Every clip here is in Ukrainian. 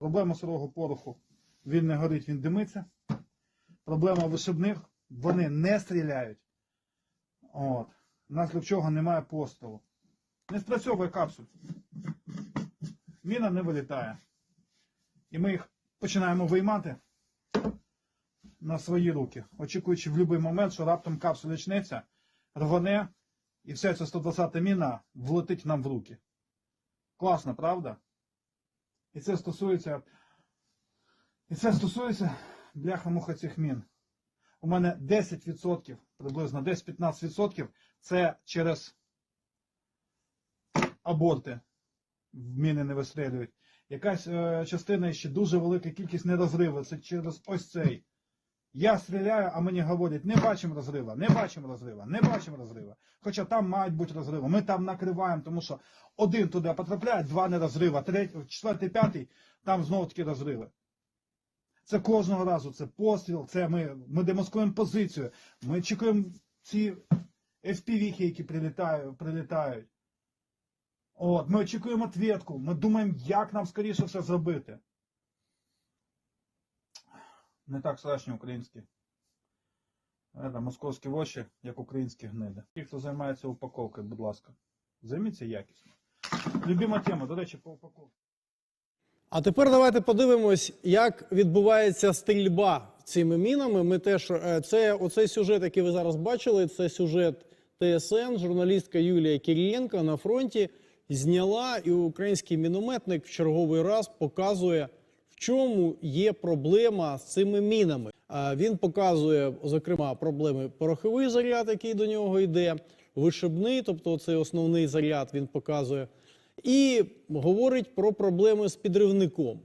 Проблема сирого пороху. Він не горить, він димиться. Проблема вишибних, вони не стріляють. От. Внаслідок чого немає пострілу. Не спрацьовує капсуль. Міна не вилітає. І ми їх починаємо виймати на свої руки, очікуючи в будь-який момент, що раптом капсуля очнеться, рване, і вся ця 120 міна влетить нам в руки. Класно, правда? І це стосується. І це стосується бляха-муха цих мін. У мене 10%, приблизно 10-15% це через аборти міни не вистрілюють. Якась е, частина ще дуже велика кількість не розриву. Це через ось цей. Я стріляю, а мені говорять, не бачимо розрива, не бачимо розрива, не бачимо розрива. Хоча там мають бути розриви. Ми там накриваємо, тому що один туди потрапляє, два не розрива, третій, четвертий, п'ятий, там знову таки розриви. Це кожного разу, це постріл, це ми, ми демаскуємо позицію, ми чекаємо ці FPV, які прилітають, прилітають. От, ми очікуємо ответку, ми думаємо, як нам скоріше все зробити. Не так страшні українські. Це, московські воші, як українські гниди. Ті, хто займається упаковкою, будь ласка, займіться якісно. Любима тема, до речі, по упаковці. А тепер давайте подивимось, як відбувається стрільба цими мінами. Ми теж е, це оцей сюжет, який ви зараз бачили, це сюжет ТСН. Журналістка Юлія Кирієнко на фронті зняла, і український мінометник в черговий раз показує, чому є проблема з цими мінами. Він показує, зокрема, проблеми пороховий заряд, який до нього йде, вишибний, тобто цей основний заряд він показує, і говорить про проблеми з підривником.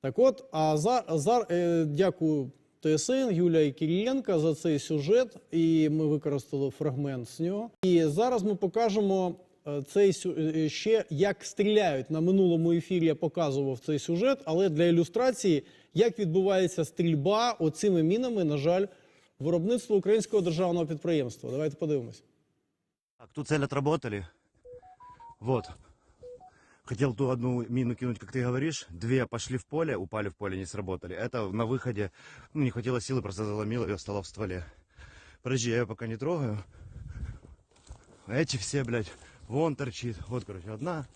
Так от, а за, за, е, дякую ТСН Юлія Кирієнка за цей сюжет, і ми використали фрагмент з нього. І зараз ми покажемо цей сю- е, ще як стріляють. На минулому ефірі я показував цей сюжет, але для ілюстрації, як відбувається стрільба оцими мінами, на жаль, виробництво українського державного підприємства. Давайте подивимось. Так, ту цель отработали. Вот. Хотел ту одну мину кинуть, как ты говоришь. Две пошли в поле, упали в поле, не сработали. Это на выходе, ну, не хватило силы, просто заломило и осталось в стволе. Подожди, я ее пока не трогаю. А Эти все, блядь, вон торчит. Вот, короче, одна.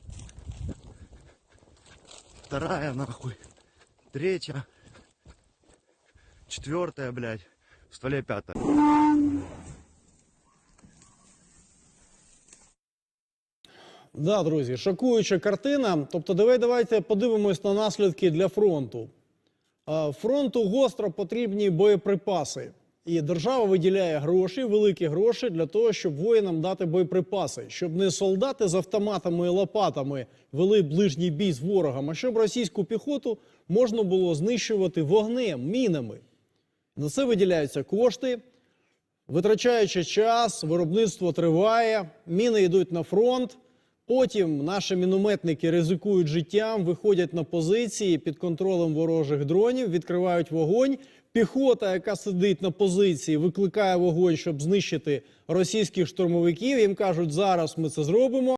Вторая, нахуй. Третья. Четвертая, блядь. В стволе пятая. Да, друзі, шокуюча картина. Тобто, давай давайте подивимось на наслідки для фронту. Фронту гостро потрібні боєприпаси. І держава виділяє гроші, великі гроші для того, щоб воїнам дати боєприпаси, щоб не солдати з автоматами і лопатами вели ближній бій з ворогом, а щоб російську піхоту можна було знищувати вогнем, мінами. На це виділяються кошти. Витрачаючи час, виробництво триває, міни йдуть на фронт. Потім наші мінометники ризикують життям, виходять на позиції під контролем ворожих дронів, відкривають вогонь. Піхота, яка сидить на позиції, викликає вогонь, щоб знищити російських штурмовиків. Їм кажуть, зараз ми це зробимо.